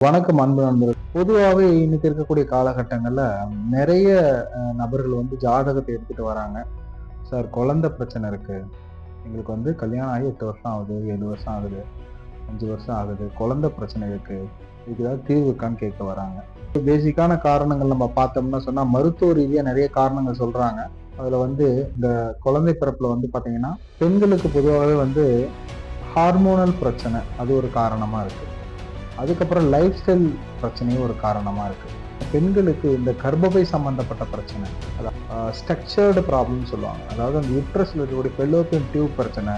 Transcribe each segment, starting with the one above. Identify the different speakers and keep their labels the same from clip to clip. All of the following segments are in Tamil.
Speaker 1: வணக்கம் அன்பு நண்பர்கள். பொதுவாகவே இன்னைக்கு இருக்கக்கூடிய காலகட்டங்களில் நிறைய நபர்கள் வந்து ஜாதகத்தை எடுத்துகிட்டு வராங்க. சார் குழந்தை பிரச்சனை இருக்குது எங்களுக்கு வந்து கல்யாணம் ஆகி எட்டு வருஷம் ஆகுது ஏழு வருஷம் ஆகுது அஞ்சு வருஷம் ஆகுது குழந்தை பிரச்சனை இருக்குது இதுக்கு ஏதாவது தீர்வு இருக்கான்னு கேட்க வராங்க. பேசிக்கான காரணங்கள் நம்ம பார்த்தோம்னா சொன்னால் மருத்துவ ரீதியாக நிறைய காரணங்கள் சொல்கிறாங்க அதில் வந்து இந்த குழந்தை பிறப்பில் வந்து பார்த்திங்கன்னா பெண்களுக்கு பொதுவாகவே வந்து ஹார்மோனல் பிரச்சனை அது ஒரு காரணமாக இருக்குது அதுக்கப்புறம் லைஃப் ஸ்டைல் பிரச்சனையும் ஒரு காரணமாக இருக்குது பெண்களுக்கு இந்த கர்ப்பப்பை சம்மந்தப்பட்ட பிரச்சனை ஸ்ட்ரக்சர்டு ப்ராப்ளம் சொல்லுவாங்க. அதாவது அந்த யூட்ரஸில் இருக்கக்கூடிய பெல்லோப்பியன் டியூப் பிரச்சனை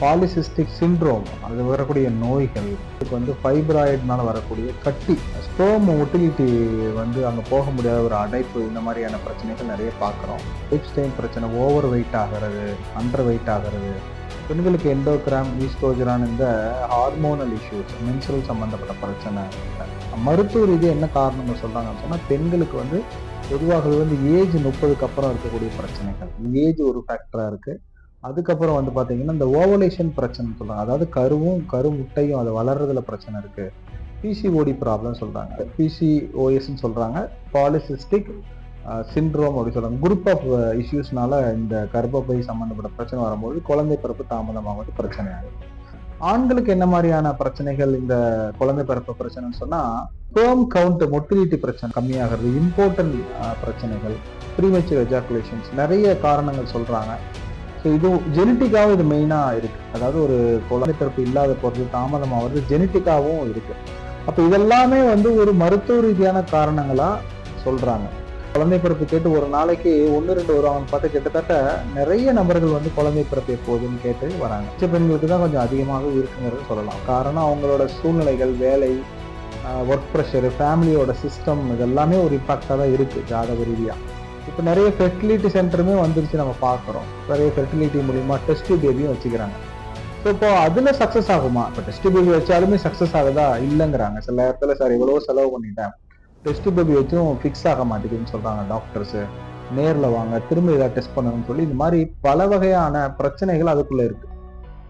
Speaker 1: பாலிசிஸ்டிக் சிண்ட்ரோம் அது வரக்கூடிய நோய்கள் இதுக்கு வந்து ஃபைப்ராய்டுனால வரக்கூடிய கட்டி ஸ்டோம் மொட்டிலிட்டி வந்து அங்கே போக முடியாத ஒரு அடைப்பு இந்த மாதிரியான பிரச்சனைகள் நிறைய பார்க்குறோம். லைஃப் ஸ்டைல் பிரச்சனை ஓவர் வெயிட் ஆகிறது அண்டர் வெயிட் ஆகிறது பெண்களுக்கு எண்டோகிராம் ஈஸ்ட்ரோஜரான் இந்த ஹார்மோனல் இஷ்யூஸ் மென்சுரல் சம்மந்தப்பட்ட பிரச்சனை. மருத்துவ ரீதியாக என்ன காரணங்கள் சொல்கிறாங்கன்னு சொன்னால் பெண்களுக்கு வந்து பொதுவாகவே வந்து ஏஜ் முப்பதுக்கு அப்புறம் இருக்கக்கூடிய பிரச்சனைகள். ஏஜ் ஒரு ஃபேக்டராக இருக்குது அதுக்கப்புறம் வந்து பார்த்தீங்கன்னா இந்த ஓவலேஷன் பிரச்சனை சொல்கிறாங்க அதாவது கருவும் கரு முட்டையும் அது வளர்றதுல பிரச்சனை இருக்குது பிசிஓடி ப்ராப்ளம் சொல்கிறாங்க பிசிஓஎஸ்ன்னு சொல்கிறாங்க பாலிசிஸ்டிக் சிண்ட்ரோம் அப்படி சொல்கிறாங்க குரூப் ஆஃப் இஷ்யூஸ்னால இந்த கர்ப்பப்பை சம்பந்தப்பட்ட பிரச்சனை வரும்போது குழந்தை பிறப்பு தாமதமாவது பிரச்சனை ஆகுது ஆண்களுக்கு என்ன மாதிரியான பிரச்சனைகள் இந்த குழந்தை பிறப்பு பிரச்சனைன்னு சொன்னா பேர்ம் கவுண்ட் மொட்டிலிட்டி பிரச்சனை கம்மியாகிறது இம்பார்ட்டன்ட் பிரச்சனைகள் ப்ரீமெச்சூர் எஜாகுலேஷன்ஸ் நிறைய காரணங்கள் சொல்றாங்க. ஸோ இது ஜெனட்டிக்காகவும் இது மெயினாக இருக்கு. அதாவது ஒரு குழந்தை பிறப்பு இல்லாத போகிறது தாமதமாகிறது ஜெனட்டிக்காகவும் இருக்கு. அப்போ இதெல்லாமே வந்து ஒரு மருத்துவ ரீதியான காரணங்களா சொல்றாங்க. குழந்தை பிறப்பு கேட்டு ஒரு நாளைக்கு ஒன்று ரெண்டு வருவாங்கன்னு பார்த்து கிட்டத்தட்ட நிறைய நபர்கள் வந்து குழந்தை பிறப்பு எப்போதுன்னு கேட்டு வராங்க. சில பெண்களுக்கு தான் கொஞ்சம் அதிகமாக இருக்குங்கிறது சொல்லலாம். காரணம் அவங்களோட சூழ்நிலைகள் வேலை ஒர்க் ப்ரெஷரு ஃபேமிலியோட சிஸ்டம் இதெல்லாமே ஒரு இம்பாக்டாக தான் இருக்குது ஜாதக ரீதியாக இப்போ நிறைய ஃபெர்டிலிட்டி சென்டருமே வந்துருச்சு நம்ம பார்க்குறோம். நிறைய ஃபெர்டிலிட்டி மூலிமா டெஸ்ட் பேபியும் வச்சுக்கிறாங்க. ஸோ இப்போ அதில் சக்ஸஸ் ஆகுமா? இப்போ டெஸ்ட் பேபி வச்சாலுமே சக்ஸஸ் ஆகுதா? இல்லைங்கிறாங்க. சில நேரத்தில் சார் எவ்வளோ செலவு பண்ணிட்டேன். டெஸ்ட் பேபி வச்சும் ஃபிக்ஸ் ஆக மாட்டேங்குதுன்னு சொல்கிறாங்க டாக்டர்ஸு நேரில் வாங்க திரும்ப ஏதாவது டெஸ்ட் பண்ணணும்னு சொல்லி இந்த மாதிரி பல வகையான பிரச்சனைகள் அதுக்குள்ளே இருக்கு.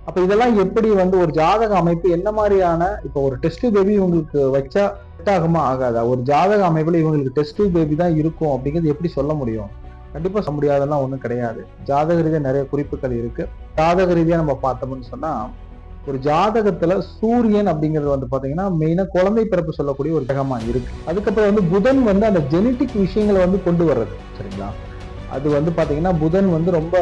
Speaker 1: அப்போ இதெல்லாம் எப்படி வந்து ஒரு ஜாதக அமைப்பு என்ன மாதிரியான இப்போ ஒரு டெஸ்ட் பேபி இவங்களுக்கு வச்சா செட் ஆகுமா ஆகாதா? ஒரு ஜாதக அமைப்புல இவங்களுக்கு டெஸ்ட் பேபி தான் இருக்கும் அப்படிங்கிறது எப்படி சொல்ல முடியும்? கண்டிப்பா சொல்ல முடியாதெல்லாம் ஒன்றும் கிடையாது. ஜாதக ரீதியாக நிறைய குறிப்புகள் இருக்கு. ஜாதக ரீதியாக நம்ம பார்த்தோம்னு சொன்னா ஒரு ஜாதகத்துல சூரியன் அப்படிங்கிறது வந்து பாத்தீங்கன்னா மெயினா குழந்தை பிறப்பு சொல்லக்கூடிய ஒரு கிரகமா இருக்கு. அதுக்கப்புறம் வந்து புதன் வந்து அந்த ஜெனட்டிக் விஷயங்களை வந்து கொண்டு வர்றது சரிங்களா? அது வந்து பாத்தீங்கன்னா புதன் வந்து ரொம்ப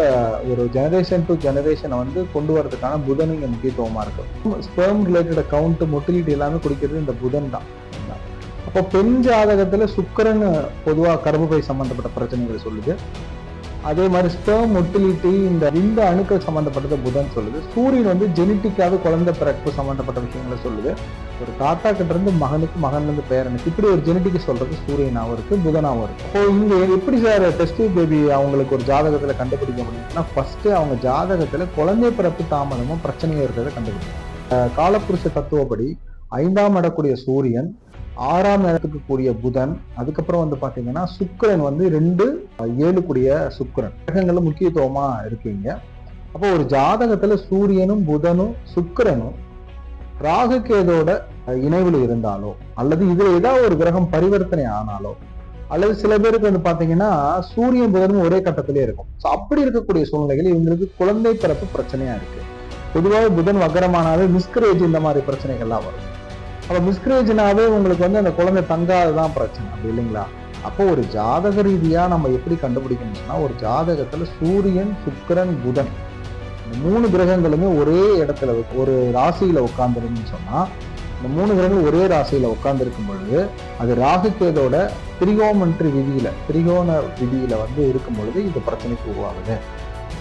Speaker 1: ஒரு ஜெனரேஷன் டு ஜெனரேஷனை வந்து கொண்டு வரதுக்கான புதன் இங்க முக்கியத்துவமா இருக்கு. ஸ்பெர்ம் ரிலேட்டட் கவுண்ட் மொட்டிலிட்டி எல்லாமே குடிக்கிறது இந்த புதன் தான். அப்போ பெண் ஜாதகத்துல சுக்கரன் பொதுவா கர்ப்பப்பை சம்பந்தப்பட்ட பிரச்சனைகளை சொல்லுது. அதே மாதிரி ஸ்பெர்ம் மொட்டிலிட்டி இந்த இந்த அணுக்கள் சம்மந்தப்பட்டது புதன் சொல்லுது. சூரியன் வந்து ஜெனட்டிக்காக குழந்தை பிறப்பு சம்மந்தப்பட்ட விஷயங்களை சொல்லுது. ஒரு தாத்தா கிட்ட இருந்து மகனுக்கு மகன்லேருந்து பேரனுக்கு இப்படி ஒரு ஜெனட்டிக் சொல்றது சூரியனாகவும் இருக்கு புதனாகவும் இருக்கு. அப்போ இங்க எப்படி சார் டெஸ்ட் பேபி அவங்களுக்கு ஒரு ஜாதகத்துல கண்டுபிடிக்க முடியும்னா ஃபர்ஸ்ட் அவங்க ஜாதகத்துல குழந்தை பிறப்பு தாமதமும் பிரச்சனையும் இருக்கிறத கண்டுபிடிக்கணும். காலப்புருஷ தத்துவப்படி ஐந்தாம் இடக்கூடிய சூரியன் ஆறாம் இடத்துக்கு கூடிய புதன் அதுக்கப்புறம் வந்து பாத்தீங்கன்னா சுக்கிரன் வந்து ரெண்டு ஏழு கூடிய சுக்கரன். கிரகங்கள்ல முக்கியத்துவமா இருக்கீங்க. அப்போ ஒரு ஜாதகத்துல சூரியனும் புதனும் சுக்கரனும் ராகுகேதோட இணைவில் இருந்தாலோ அல்லது இதுல ஏதாவது ஒரு கிரகம் பரிவர்த்தனை ஆனாலோ அல்லது சில பேருக்கு வந்து பாத்தீங்கன்னா சூரியன் புதனும் ஒரே கட்டத்திலே இருக்கும். ஸோ அப்படி இருக்கக்கூடிய சூழ்நிலைகள் இவங்களுக்கு குழந்தை பிறப்பு பிரச்சனையா இருக்கு. பொதுவாக புதன் வக்கரமானாவே மிஸ்கரேஜ் இந்த மாதிரி பிரச்சனைகள்லாம் வரும். அப்போ மிஸ்கரேஜ்னாவே உங்களுக்கு வந்து அந்த குழந்தை தங்காததான் பிரச்சனை அப்படி இல்லைங்களா? அப்போ ஒரு ஜாதக ரீதியாக நம்ம எப்படி கண்டுபிடிக்கணும்னா ஒரு ஜாதகத்தில் சூரியன் சுக்கிரன் புதன் இந்த மூணு கிரகங்களுமே ஒரே இடத்துல ஒரு ராசியில் உட்காந்துருன்னு சொன்னால் இந்த மூணு கிரகங்கள் ஒரே ராசியில் உட்காந்துருக்கும் பொழுது அது ராகுக்கேதோட திரிகோமன்றி விதியில் திரிகோண விதியில் வந்து இருக்கும் பொழுது இது பிரச்சனைக்கு உருவாகுது.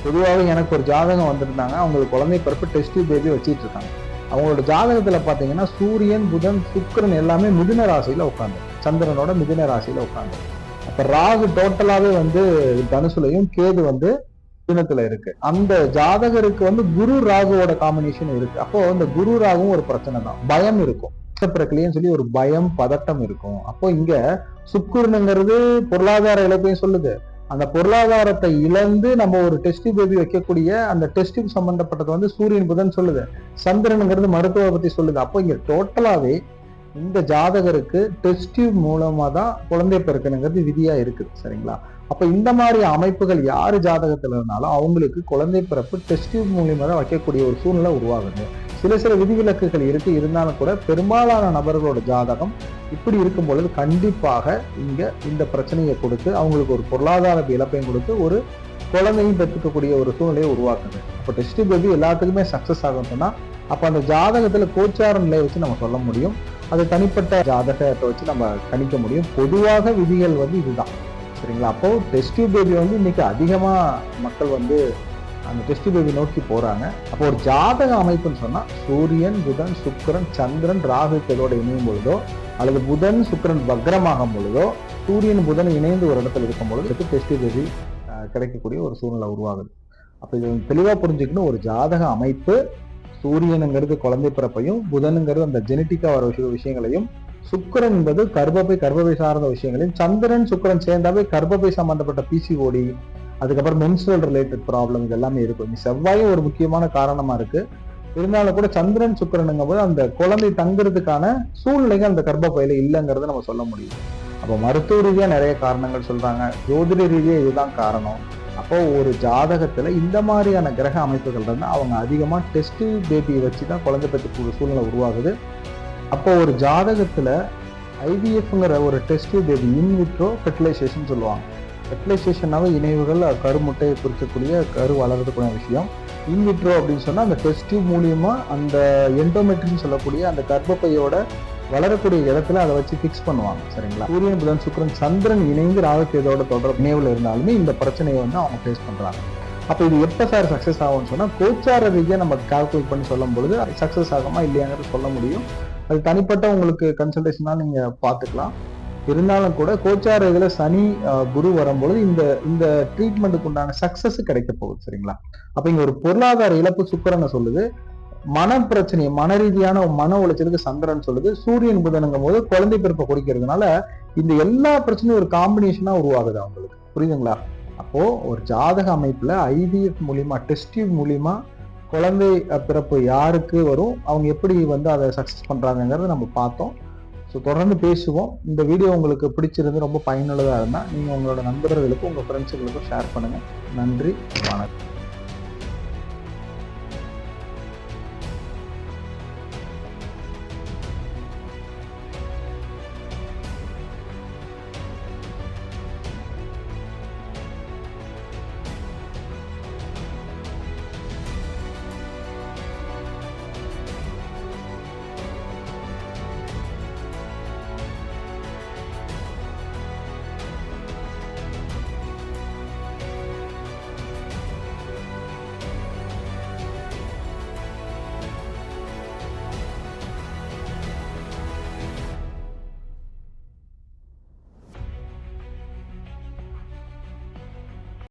Speaker 1: பொதுவாக எனக்கு ஒரு ஜாதகம் வந்திருந்தாங்க அவங்களுக்கு குழந்தை பிறப்பு டெஸ்ட் பேபி வச்சிட்டு இருக்காங்க. அவங்களோட ஜாதகத்துல பாத்தீங்கன்னா சூரியன் புதன் சுக்கரன் எல்லாமே மிதுன ராசியில உட்காந்து சந்திரனோட மிதுன ராசியில உட்காந்து அப்ப ராகு டோட்டலாவே வந்து தனுசுலையும் கேது வந்து தினத்துல இருக்கு. அந்த ஜாதகருக்கு வந்து குரு ராகுவோட காம்பினேஷன் இருக்கு. அப்போ இந்த குரு ராகும் ஒரு பிரச்சனை தான். பயம் இருக்கும். பிறக்கலையும் சொல்லி ஒரு பயம் பதட்டம் இருக்கும். அப்போ இங்க சுக்குருனுங்கிறது பொருளாதார இழப்பையும் சொல்லுது. அந்த பொருளாதாரத்தை இழந்து நம்ம ஒரு டெஸ்ட் பேபி வைக்கக்கூடிய அந்த டெஸ்ட்டுக்கு சம்பந்தப்பட்டது வந்து சூரியன் புதன் சொல்லுது. சந்திரனுங்கிறது மருத்துவ பத்தி சொல்லுது. அப்போ இங்க டோட்டலாவே இந்த ஜாதகருக்கு டெஸ்ட் மூலமா தான் குழந்தை பிறக்கணுங்கிறது விதியா இருக்குது. சரிங்களா? அப்ப இந்த மாதிரி அமைப்புகள் யாரு ஜாதகத்துல இருந்தாலும் அவங்களுக்கு குழந்தை பிறப்பு டெஸ்ட் டியூப் மூலியமா தான் வைக்கக்கூடிய ஒரு சூழ்நிலை உருவாகுது. சில சில விதிவிலக்குகள் இருக்கு. இருந்தாலும் கூட பெரும்பாலான நபர்களோட ஜாதகம் இப்படி இருக்கும் பொழுது கண்டிப்பாக இங்க இந்த பிரச்சனையை கொடுத்து அவங்களுக்கு ஒரு பொருளாதார இழப்பையும் கொடுத்து ஒரு குழந்தையும் பெற்றுக்கக்கூடிய ஒரு சூழ்நிலையை உருவாக்குது. அப்போ டெஸ்ட் பேபி எல்லாத்துக்குமே சக்சஸ் ஆகும் அப்போ அப்ப அந்த ஜாதகத்துல கோச்சார நிலையை வச்சு நம்ம சொல்ல முடியும். அது தனிப்பட்ட ஜாதகத்தை வச்சு நம்ம கணிக்க முடியும். பொதுவாக விதிகள் வந்து இதுதான். சரிங்களா? அப்போ டெஸ்ட் பேபி வந்து இன்னைக்கு அதிகமா மக்கள் வந்து அந்த டெஸ்ட் பேபி நோக்கி போறாங்க. அப்போ ஒரு ஜாதக அமைப்புன்னு சொன்னா சூரியன் புதன் சுக்கரன் சந்திரன் ராகு கேதோட இணையும் பொழுதோ அல்லது புதன் சுக்கிரன் வக்ரமாகும் பொழுதோ சூரியன் புதன் இணைந்து ஒரு இடத்துல இருக்கும் பொழுது டெஸ்ட் பேபி கிடைக்கக்கூடிய ஒரு சூழ்நிலை உருவாகுது. அப்போ இது தெளிவாக புரிஞ்சுக்கணும் ஒரு ஜாதக அமைப்பு சூரியனுங்கிறது குழந்தை பிறப்பையும் புதனுங்கிறது அந்த ஜெனட்டிக்காக வர விஷய விஷயங்களையும் சுக்கிரன் என்பது கர்ப்பப்பை கர்ப்பப்பை சார்ந்த விஷயங்களையும் சந்திரன் சுக்கிரன் சேர்ந்தாவே கர்ப்பப்பை சம்பந்தப்பட்ட பிசிஓடி அதுக்கப்புறம் மென்சுரல் ரிலேட்டட் ப்ராப்ளம் இது எல்லாமே இருக்கும். செவ்வாயும் ஒரு முக்கியமான காரணமா இருக்கு. இருந்தாலும் கூட சந்திரன் சுக்கரனுங்க போது அந்த குழந்தை தங்குறதுக்கான சூழ்நிலைகள் அந்த கர்ப்பப்பையில இல்லைங்கிறத நம்ம சொல்ல முடியும். அப்போ மருத்துவ ரீதியா நிறைய காரணங்கள் சொல்றாங்க. ஜோதிட ரீதியாக இதுதான் காரணம். அப்போ ஒரு ஜாதகத்துல இந்த மாதிரியான கிரக அமைப்புகள் இருந்தால் அவங்க அதிகமா டெஸ்ட் பேபியை வச்சு தான் குழந்தை பெற்றுக்கூடிய சூழ்நிலை உருவாகுது. அப்போ ஒரு ஜாதகத்தில் ஐவிஎஃப்ங்கிற ஒரு டெஸ்ட் இது இன்விட்ரோ ஃபெர்டிலைசேஷன் சொல்லுவாங்க. ஃபெர்டிலைசேஷனாவே இணைவுகள் கருமுட்டையை குறிக்கக்கூடிய கரு வளர்கிறதுக்குரிய விஷயம். இன்விட்ரோ அப்படின்னு சொன்னால் அந்த டெஸ்ட் மூலியமா அந்த எண்டோமெட்ரின்னு சொல்லக்கூடிய அந்த கர்ப்பப்பையோட வளரக்கூடிய இடத்துல அதை வச்சு ஃபிக்ஸ் பண்ணுவாங்க சரிங்களா? சூரியன் புதன் சுக்கரன் சந்திரன் இணைந்து ராகுகேதோட தொடர் நினைவில் இருந்தாலுமே இந்த பிரச்சனையை வந்து அவங்க ஃபேஸ் பண்ணுறாங்க அப்போ இது எப்போ சார் சக்ஸஸ் ஆகும்னு சொன்னால் கோச்சார ரீதியாக நம்ம கால்குலேட் பண்ணி சொல்லும் பொழுது சக்ஸஸ் ஆகுமா இல்லையாங்கிறது சொல்ல முடியும். அது தனிப்பட்ட உங்களுக்கு கன்சல்டேஷனாக நீங்க பார்த்துக்கலாம். இருந்தாலும் கூட கோச்சார் இதுல சனி குரு வரும்பொழுது இந்த இந்த ட்ரீட்மெண்ட்டுக்கு உண்டான சக்சஸ் கிடைக்க போகுது சரிங்களா? அப்போ இங்க ஒரு பொருளாதார இழப்பு சுக்கரனை சொல்லுது. மன பிரச்சனை மன ரீதியான மன உளைச்சலுக்கு சந்திரன் சொல்லுது. சூரியன் புதனுங்கும் போது குழந்தை பிறப்பை குறிக்கிறதுனால இந்த எல்லா பிரச்சனையும் ஒரு காம்பினேஷனா உருவாகுது அவங்களுக்கு. புரியுதுங்களா? அப்போ ஒரு ஜாதக அமைப்புல ஐவிஎஃப் மூலியமா டெஸ்ட் மூலியமா குழந்தை பிறப்பு யாருக்கு வரும்? அவங்க எப்படி வந்து அதை சக்ஸஸ் பண்ணுறாங்கங்கிறத நம்ம பார்த்தோம். ஸோ தொடர்ந்து பேசுவோம். இந்த வீடியோ உங்களுக்கு பிடிச்சிருந்து ரொம்ப பயனுள்ளதாக இருந்தால் நீங்கள் உங்களோட நண்பர்களுக்கும் உங்கள் ஃப்ரெண்ட்ஸுகளுக்கும் ஷேர் பண்ணுங்கள் நன்றி வணக்கம்.